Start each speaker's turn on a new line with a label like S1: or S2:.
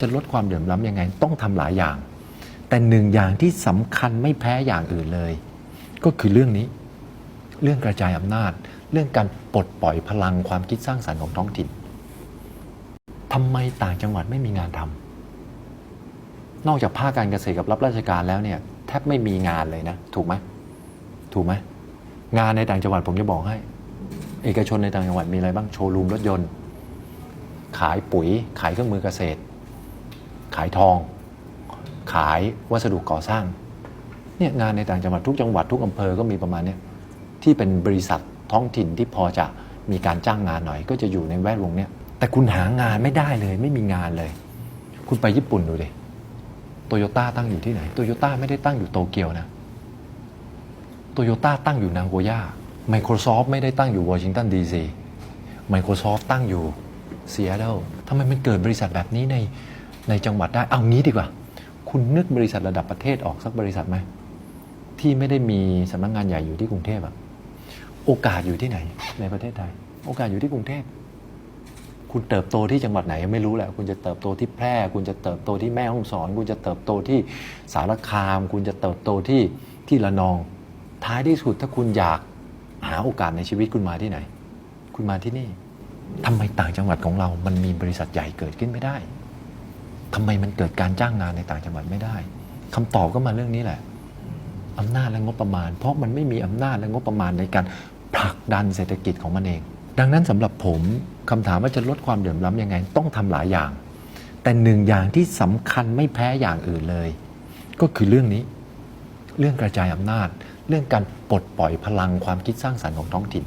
S1: จะลดความเหลื่อมล้ำยังไงต้องทำหลายอย่าง แต่หนึ่งอย่างที่สำคัญไม่แพ้อย่างอื่นเลย ก็คือเรื่องนี้ เรื่องกระจายอำนาจ เรื่องการปลดปล่อยพลังความคิดสร้างสรรค์ของท้องถิ่นทำไมต่างจังหวัดไม่มีงานทำนอกจากภาคการเกษตรกับรับราชการแล้วเนี่ยแทบไม่มีงานเลยนะ ถูกไหมถูกไหมงานในต่างจังหวัดผมจะบอกให้ เอกชนในต่างจังหวัดมีอะไรบ้างโชว์รูมรถยนต์ ขายปุ๋ยขายเครื่องมือเกษตร ขายทอง ขายวัสดุก่อสร้างเนี่ยงานในต่างจังหวัดทุกจังหวัดทุกอำเภอก็มีประมาณเนี้ยที่เป็นบริษัทท้องถิ่นที่พอจะมีการจ้างงานหน่อย ก็จะอยู่ในแวดวงเนี้ยแต่คุณหางานไม่ได้เลย ไม่มีงานเลย คุณไปญี่ปุ่นดูดิโตโยต้าตั้งอยู่ที่ไหนโตโยต้าไม่ได้ตั้งอยู่โตเกียวนะโตโยต้าตั้งอยู่นางโกย่า Microsoft ไม่ได้ตั้งอยู่วอชิงตันดีซี Microsoft ตั้งอยู่เซีแอตเทิลทำไมมันเกิดบริษัทแบบนี้ใน ในจังหวัดได้ เอางี้ดีกว่า คุณนึกบริษัทระดับประเทศออกสักบริษัทไหมที่ไม่ได้มีสำนักงานใหญ่อยู่ที่กรุงเทพอะโอกาสอยู่ที่ไหน ในประเทศไทย โอกาสอยู่ที่กรุงเทพคุณเติบโตที่จังหวัดไหนไม่รู้แหละ คุณจะเติบโตที่แพร่ คุณจะเติบโตที่แม่ฮ่องสอน คุณจะเติบโตที่สารคาม คุณจะเติบโตที่ที่ระนอง ท้ายที่สุดถ้าคุณอยากหาโอกาสในชีวิตคุณมาที่ไหน คุณมาที่นี่ทำไมต่างจังหวัดของเรา มันมีบริษัทใหญ่เกิดขึ้นไม่ได้ ทำไมมันเกิดการจ้างงานในต่างจังหวัดไม่ได้คำตอบก็มาเรื่องนี้แหละอำนาจและงบประมาณ เพราะมันไม่มีอำนาจและงบประมาณในการผลักดันเศรษฐกิจของมันเอง ดังนั้นสำหรับผมคำถามว่าจะลดความเหลื่อมล้ำยังไง ต้องทำหลายอย่าง แต่หนึ่งอย่างที่สำคัญไม่แพ้อย่างอื่นเลย ก็คือเรื่องนี้ เรื่องกระจายอำนาจ เรื่องการปลดปล่อยพลังความคิดสร้างสรรค์ของท้องถิ่น